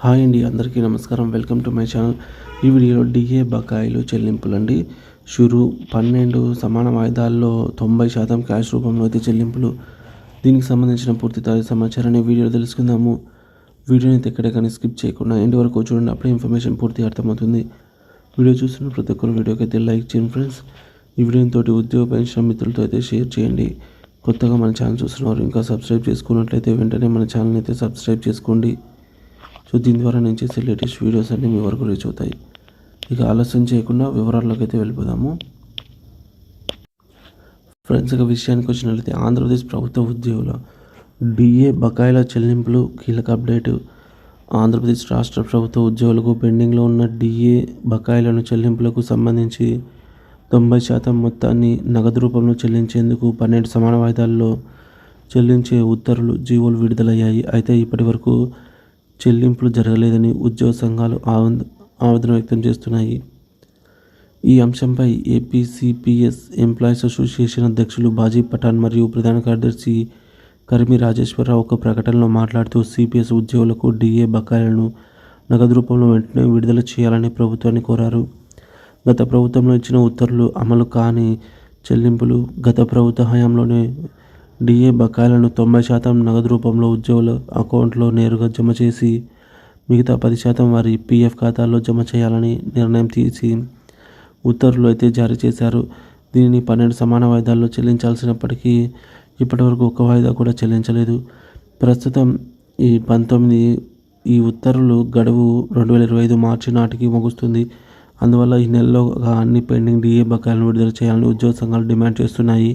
Hi అండి అందరికీ నమస్కారం. Welcome to my channel. ఈ వీడియోలో డిఏ బకాయిలు చెల్లింపులు అండి షురు పన్నెండు సమాన వాయిదాల్లో తొంభై శాతం క్యాష్ రూపంలో అయితే చెల్లింపులు. దీనికి సంబంధించిన పూర్తి తాజా సమాచారాన్ని వీడియోలో తెలుసుకుందాము. వీడియోని అయితే ఎక్కడ కానీ స్కిప్ చేయకుండా ఎండ్ వరకు చూడండి అప్పుడే ఇన్ఫర్మేషన్ పూర్తిగా అర్థమవుతుంది. వీడియో చూస్తున్న ప్రతి ఒక్కరు వీడియోకి అయితే లైక్ చేయండి ఫ్రెండ్స్. ఈ వీడియోని తోటి ఉద్యోగ పెన్షన్ మిత్రులతో అయితే షేర్ చేయండి. కొత్తగా మన ఛానల్ చూస్తున్నారు ఇంకా సబ్స్క్రైబ్ చేసుకున్నట్లయితే వెంటనే మన ఛానల్ని అయితే సబ్స్క్రైబ్ చేసుకోండి. సో దీని ద్వారా నేను చేసే లేటెస్ట్ వీడియోస్ అన్నీ మీ వరకు రీచ్ అవుతాయి. ఇక ఆలస్యం చేయకుండా వివరాల్లోకి అయితే వెళ్ళిపోదాము. ఫ్రెండ్స్ ఇక విషయానికి వచ్చినట్లయితే ఆంధ్రప్రదేశ్ ప్రభుత్వ ఉద్యోగుల డిఏ బకాయిల చెల్లింపులు కీలక అప్డేట్. ఆంధ్రప్రదేశ్ రాష్ట్ర ప్రభుత్వ ఉద్యోగులకు పెండింగ్లో ఉన్న డిఏ బకాయిలను చెల్లింపులకు సంబంధించి తొంభై శాతం మొత్తాన్ని నగదు రూపంలో చెల్లించేందుకు పన్నెండు సమాన వాయిదాల్లో చెల్లించే ఉత్తర్వులు జీవోలు విడుదలయ్యాయి. అయితే ఇప్పటి వరకు చెల్లింపులు జరగలేదని ఉద్యోగ సంఘాలు ఆవంద ఆవేదన వ్యక్తం చేస్తున్నాయి. ఈ అంశంపై ఏపీసీపీఎస్ ఎంప్లాయీస్ అసోసియేషన్ అధ్యక్షులు బాజీ పఠాన్ మరియు ప్రధాన కార్యదర్శి కరిమి రాజేశ్వరరావు ఒక ప్రకటనలో మాట్లాడుతూ సిపిఎస్ ఉద్యోగులకు డిఏ బకాయిలను నగదు రూపంలో వెంటనే విడుదల చేయాలని ప్రభుత్వాన్ని కోరారు. గత ప్రభుత్వంలో ఇచ్చిన ఉత్తర్వులు అమలు కాని చెల్లింపులు గత ప్రభుత్వ హయాంలోనే డిఏ బకాయిలను తొంభై శాతం నగదు రూపంలో ఉద్యోగుల అకౌంట్లో నేరుగా జమ చేసి మిగతా పది శాతం వారి పీఎఫ్ ఖాతాల్లో జమ చేయాలని నిర్ణయం తీసి ఉత్తర్వులు అయితే జారీ చేశారు. దీనిని పన్నెండు సమాన వాయిదాల్లో చెల్లించాల్సినప్పటికీ ఇప్పటివరకు ఒక వాయిదా కూడా చెల్లించలేదు. ప్రస్తుతం ఈ పంతొమ్మిది ఈ ఉత్తర్వులు గడువు రెండు వేల ఇరవై ఐదు మార్చి నాటికి ముగుస్తుంది. అందువల్ల ఈ నెలలో అన్ని పెండింగ్ డిఏ బకాయిలను విడుదల చేయాలని ఉద్యోగ సంఘాలు డిమాండ్ చేస్తున్నాయి.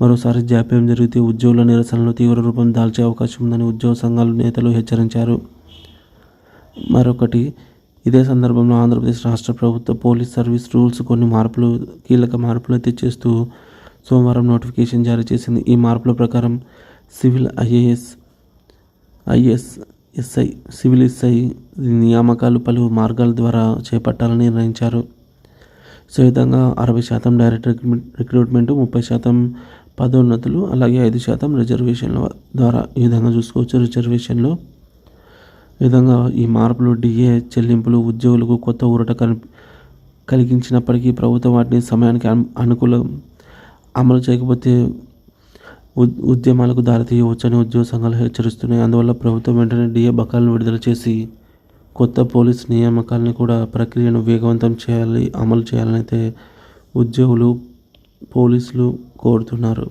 మరోసారి జాప్యం జరిగితే ఉద్యోగుల నిరసనలు తీవ్ర రూపం దాల్చే అవకాశం ఉందని ఉద్యోగ సంఘాల నేతలు హెచ్చరించారు. మరొకటి ఇదే సందర్భంలో ఆంధ్రప్రదేశ్ రాష్ట్ర ప్రభుత్వ పోలీస్ సర్వీస్ రూల్స్ కొన్ని మార్పులు కీలక మార్పులు తెచ్చేస్తూ సోమవారం నోటిఫికేషన్ జారీ చేసింది. ఈ మార్పుల ప్రకారం civil IAS IS SI civil SI నియామకాలు పలు మార్గాల ద్వారా చేపట్టాలని నిర్ణయించారు. సో విధంగా అరవై శాతం డైరెక్ట్ రిక్రూట్మెంట్ ముప్పై శాతం పదోన్నతులు అలాగే ఐదు శాతం రిజర్వేషన్ల ద్వారా ఈ విధంగా చూసుకోవచ్చు. రిజర్వేషన్లో ఈ విధంగా ఈ మార్పులు డిఏ చెల్లింపులు ఉద్యోగులకు కొత్త ఊరట కలిగించినప్పటికీ ప్రభుత్వం వాటిని సమయానికి అనుకూలం అమలు చేయకపోతే ఉద్యమాలకు దారితీయవచ్చని ఉద్యోగ సంఘాలు హెచ్చరిస్తున్నాయి. అందువల్ల ప్రభుత్వం వెంటనే డిఏ బకాలను విడుదల చేసి కొత్త పోలీస్ నియామకాలని కూడా ప్రక్రియను వేగవంతం చేయాలి అమలు చేయాలని అయితే ఉద్యోగులు పోలీసులు కోరుతున్నారు.